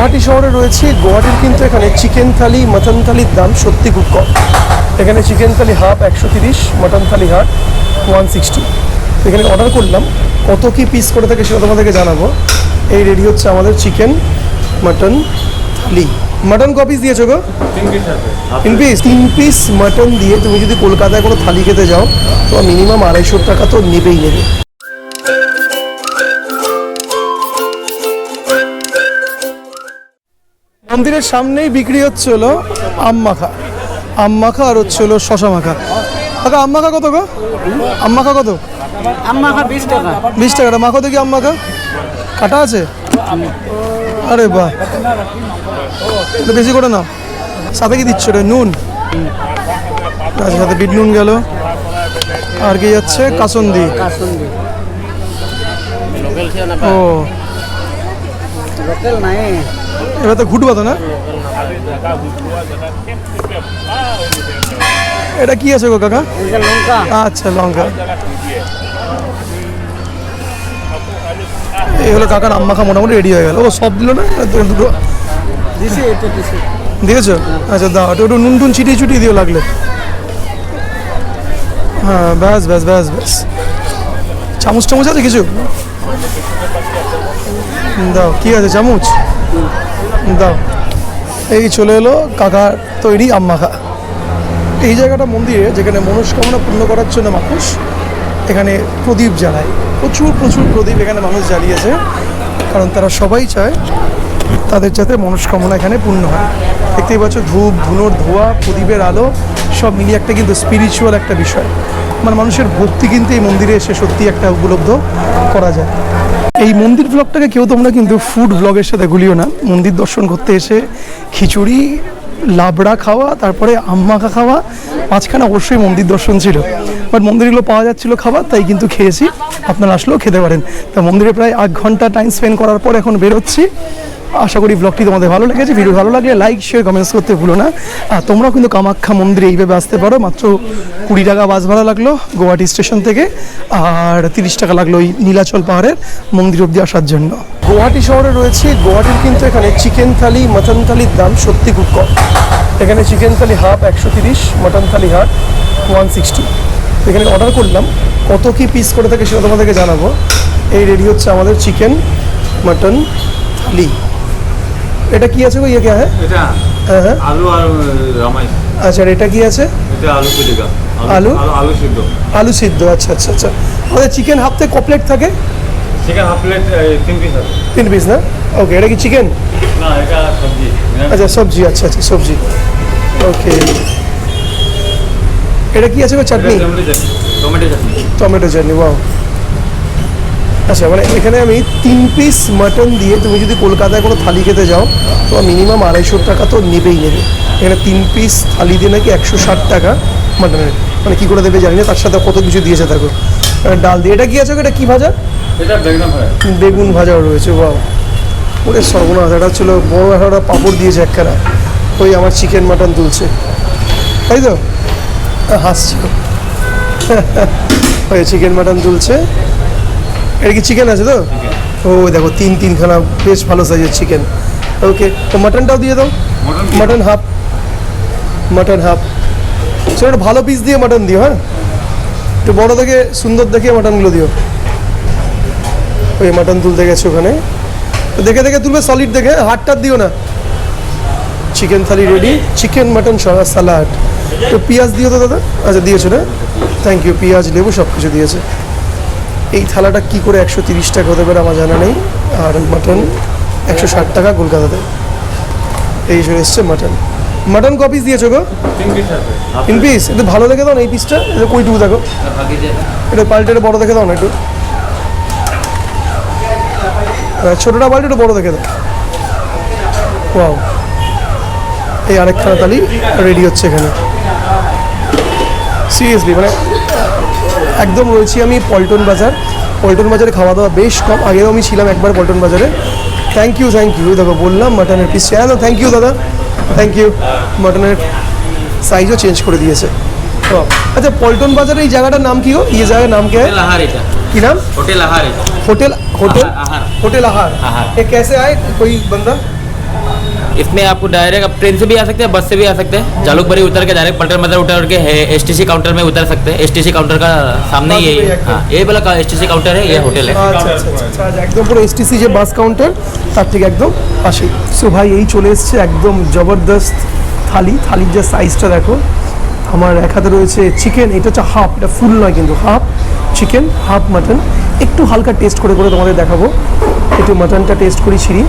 গুয়াহাটি শহরে রয়েছে। গুয়াহাটির কিন্তু এখানে চিকেন থালি মাটন থালির দাম সত্যি খুব কম। এখানে চিকেন থালি হাফ একশো তিরিশ mutton thali half one sixty এখানে অর্ডার করলাম। কত কি পিস করে থাকে সেটা তোমাদেরকে জানাব। এই রেডি হচ্ছে আমাদের চিকেন মাটন থালি মাটন ক পিস দিয়েছ গো? তিন পিস তিন পিস মাটন দিয়ে তুমি যদি কলকাতায় কোনো থালি খেতে যাও তো মিনিমাম আড়াইশো টাকা তো নেবেই নেবে। মন্দিরের সামনেই বিক্রি হচ্ছে হলো আম মাখা। আম মাখা আর হচ্ছে হলো শশা মাখা। কাকা আম মাখা কত গো? আম মাখা কত? আম্মা খা বিশ টাকা। বিশ টাকাটা। মাখো দেখি আম মাখা। কাটা আছে? আরে বাহ। বেশি করে না সাথে কি দিচ্ছ রে নুন? আচ্ছা সাথে বিট নুন গেল। আর কি যাচ্ছে? কাসন্দি। ও। লোকেল নাই। এবার তো ঘুটবা তো না? এটা কি আছে গো কাকা? লঙ্কা আচ্ছা লঙ্কা। এই হলো কাকার আম মাখা মোটামুটি রেডি হয়ে গেল। ও সব দিল না? দুটো দিয়েছ আচ্ছা দাও ওটা একটু নুন টুন ছিটিয়ে ছুটিয়ে দিও লাগলে। হ্যাঁ ব্যাস ব্যাস ব্যাস ব্যাস। চামচ টামচ আছে কিছু? দাও কি আছে চামচ? দাও। এই চলে এলো কাকার তৈরি আম মাখা এই জায়গাটা মন্দিরে যেখানে মনস্কামনা পূর্ণ করার জন্য মানুষ এখানে প্রদীপ জ্বালায়। প্রচুর প্রচুর প্রদীপ এখানে মানুষ জ্বালিয়েছে। কারণ তারা সবাই চায় তাদের যাতে মনস্কামনা এখানে পূর্ণ হয়। দেখতেই পাচ্ছ ধূপ, ধুনোর ধোয়া, প্রদীপের আলো, সব মিলিয়ে একটা কিন্তু স্পিরিচুয়াল একটা বিষয়। মানে মানুষের ভক্তি কিন্তু এই মন্দিরে এসে সত্যি একটা উপলব্ধ করা যায়। এই মন্দির ব্লগটাকে কেউ তোমরা কিন্তু ফুড ব্লগের সাথে গুলিও না। মন্দির দর্শন করতে এসে খিচুড়ি, লাবড়া খাওয়া, তারপরে আম্মাখা খাওয়া, মাঝখানে অবশ্যই মন্দির দর্শন ছিল। বাট মন্দিরগুলো পাওয়া যাচ্ছিল খাবার, তাই কিন্তু খেয়েছি। আপনারা আসলেও খেতে পারেন। তা মন্দিরে প্রায় আধ ঘণ্টা টাইম স্পেন্ড করার পর এখন বেরোচ্ছি। আশা করি ব্লগটি তোমাদের ভালো লেগেছে। ভিডিও ভালো লাগলে লাইক শেয়ার কমেন্টস করতে ভুলো না। আর তোমরাও কিন্তু কামাখ্যা মন্দিরে এইভাবে আসতে পারো। মাত্র কুড়ি টাকা বাস ভাড়া লাগল গুয়াহাটি স্টেশন থেকে। আর তিরিশ টাকা লাগল ওই নীলাচল পাহাড়ের মন্দির অবধি আসার জন্য। গুয়াহাটি শহরে রয়েছে, গুয়াহাটির কিন্তু এখানে চিকেন থালি মাটন থালির দাম সত্যি খুব কম। এখানে চিকেন থালি হাফ একশো তিরিশ mutton thali half one sixty এখানে অর্ডার করলাম, কত কি পিস করে থাকে সেটা তোমাদেরকে জানাব। এই রেডি হচ্ছে আমাদের চিকেন মাটন থালি এটা কি আছে ইয়ে কে হ্যাঁ এটা হ্যাঁ হ্যাঁ। আলু আর রামাই। আচ্ছা এটা কি আছে? এটা আলু পিটিকা। আলু? আলু? আলু সিদ্ধ। আলু সিদ্ধ আচ্ছা আচ্ছা আচ্ছা। আমাদের চিকেন হাফতে কপলেট থাকে? চিকেন হাফ প্লেট তিন পিস আছে। তিন পিস না? ওকে এটা কি চিকেন? না এটা সবজি। আচ্ছা সবজি আচ্ছা আচ্ছা সবজি। ওকে এটা কি আছে গো chutney? Tomato chutney. Tomato chutney wow আচ্ছা মানে এখানে আমি তিন পিস মাটন দিয়ে তুমি যদি কলকাতায় কোনো থালি খেতে যাও তো মিনিমাম আড়াইশো টাকা তো নেবেই নেবে। এখানে তিন পিস থালি দিয়ে নাকি একশো ষাট টাকা মাটনের মানে কী করে দেবে জানি না তার সাথে কত কিছু দিয়েছে থাকো ডাল দিয়ে এটা কি আছে? এটা কি ভাজা? এটা বেগুন ভাজাও রয়েছে ওয়াও। ওরে সর্বনাশ এটা ছিল বড় একটা পাঁপড় দিয়েছে একখানা। ওই আমার চিকেন মাটন তুলছে। তাই তো? আহ, হাসছে। ওই চিকেন মাটন তুলছে। এটা কি চিকেন আছে তো? ও দেখো তিন তিনখানা বেশ ভালো সাইজের চিকেন ওকে তো মাটনটাও দিয়ে দাও। মাটন হাফ মাটন হাফ সে একটু ভালো পিস দিয়ে মাটন দিও হ্যাঁ? একটু বড় দেখে সুন্দর দেখে মাটনগুলো দিও। ওই মাটন তুলতে গেছে ওখানে। তো দেখে দেখে তুলবে সলিড দেখে হাটটার দিও না। Chicken thali ready chicken mutton salad তো পেঁয়াজ দিও তো দাদা? আচ্ছা দিয়েছ না? থ্যাংক ইউ পেঁয়াজ লেবু সব কিছু দিয়েছে। এই থালাটা কি করে একশো তিরিশ টাকা হতে পারে আমার জানা নেই। আর মাটন একশো ষাট টাকা কলকাতাতে। এই চলে এসছে মাটন। মাটন ক পিস দিয়েছ গো? তিন পিস একটু ভালো দেখে দাও না এই পিসটা এটা কইটুকু দেখো। এটা পাল্টে একটু বড় দেখে দাও না একটু। ছোটটা পাল্টে একটু বড় দেখে দাও। ওয়াও। এই আরেকখানা তালি রেডি হচ্ছে এখানে। সিরিয়াসলি মানে একদম রয়েছি আমি পল্টন বাজার পল্টন বাজারে খাওয়া দাওয়া বেশ কম আগেও আমি ছিলাম একবার পল্টন বাজারে থ্যাংক ইউ থ্যাংক ইউ দেখো বললাম মাটনের পিস হ্যালো থ্যাংক ইউ দাদা থ্যাংক ইউ মাটনের সাইজও চেঞ্জ করে দিয়েছে ও, अच्छा पॉल्टन बाजार এই জায়গাটার নাম কি গো এই জায়গার नाम क्या है হোটেল আহার এটা কি নাম হোটেল আহার এটা होटल होटल आहार। होटल आहार आहार। ये कैसे आए कोई बंदा इसमें आपको डायरेक्ट आप ट्रेन से भी आ सकते हैं बस से भी आ सकते हैं जालुकबरी उतर के डायरेक्ट पलटन मदर उतर के एस टी सी काउंटर में उतर सकते हैं एस टी सी काउंटर का सामने ही बाजू में यही एकदम। हाँ ये वाला एस टी सी काउंटर है ये होटल है আচ্ছা আচ্ছা আচ্ছা, আচ্ছা একদম পুরো এসটিসি যে বাস কাউন্টার তার ঠিক একদম পাশে সো ভাই এই চলে এসছে একদম জবরদস্ত থালি থালির যে সাইজটা দেখো আমার এক হাতে রয়েছে চিকেন এটা হচ্ছে হাফ এটা ফুল নয় কিন্তু হাফ চিকেন হাফ মাটন একটু হালকা টেস্ট করে করে তোমাদের দেখাবো একটু মাটনটা টেস্ট করি ছিঁড়ি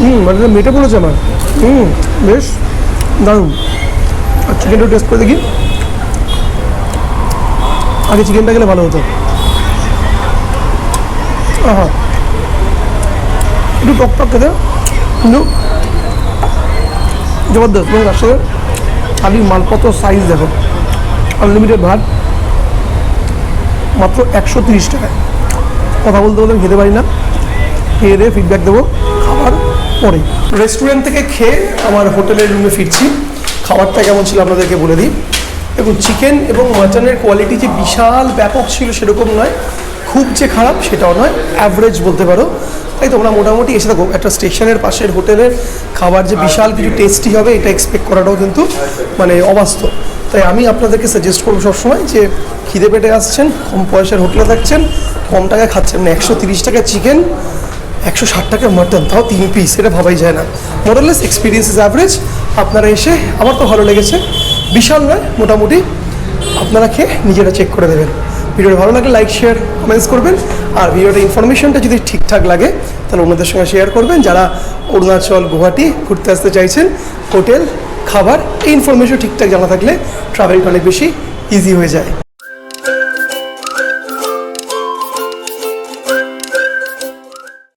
হুম মাটনটা মেটে পড়েছে আমার। হুম, বেশ, দারুণ। আর চিকেনটা টেস্ট করে দেখি। আগে চিকেনটা গেলে ভালো হতো। আহা। একটু টক টক খেতে। কিন্তু জবরদস্ত এবং তার সাথে থালির মাল সাইজ দেখো। আনলিমিটেড ভাত। মাত্র একশো তিরিশ টাকায়। কথা বলতে বলতে খেতে পারি না। খেয়ে দিয়ে ফিডব্যাক দেবো। পরে। রেস্টুরেন্ট থেকে খেয়ে আমার হোটেলের রুমে ফিরছি। খাবারটা কেমন ছিল আপনাদেরকে বলে দিই। দেখুন চিকেন এবং মাটনের কোয়ালিটি যে বিশাল ব্যাপক ছিল সেরকম নয়। খুব যে খারাপ সেটাও নয়। অ্যাভারেজ বলতে পারো। তাই তোমরা মোটামুটি এসে থাকো একটা স্টেশনের পাশের হোটেলের খাবার যে বিশাল কিছু টেস্টি হবে, এটা এক্সপেক্ট করাটাও কিন্তু মানে অবাস্তব। তাই আমি আপনাদেরকে সাজেস্ট করব সবসময় যে খিদে পেটে আসছেন, কম পয়সার হোটেলে থাকছেন, কম টাকায় খাচ্ছেন। না একশো তিরিশ টাকা চিকেন একশো ষাট টাকা মাটন, তাও তিন পিস এটা ভাবাই যায় না। মোরালেস এক্সপিরিয়েন্স ইজ অ্যাভারেজ আপনারা এসে, আমার তো ভালো লেগেছে। বিশাল নয়, মোটামুটি। আপনারা খেয়ে নিজেরা চেক করে দেবেন। ভিডিওটা ভালো লাগলে লাইক শেয়ার কমেন্টস করবেন। আর ভিডিওটা ইনফরমেশনটা যদি ঠিকঠাক লাগে, তাহলে অন্যদের সঙ্গে শেয়ার করবেন। যারা অরুণাচল, গুয়াহাটি ঘুরতে আসতে চাইছেন হোটেল খাবার, এই ইনফরমেশন ঠিকঠাক জানা থাকলে ট্রাভেলটা অনেক বেশি ইজি হয়ে যায়।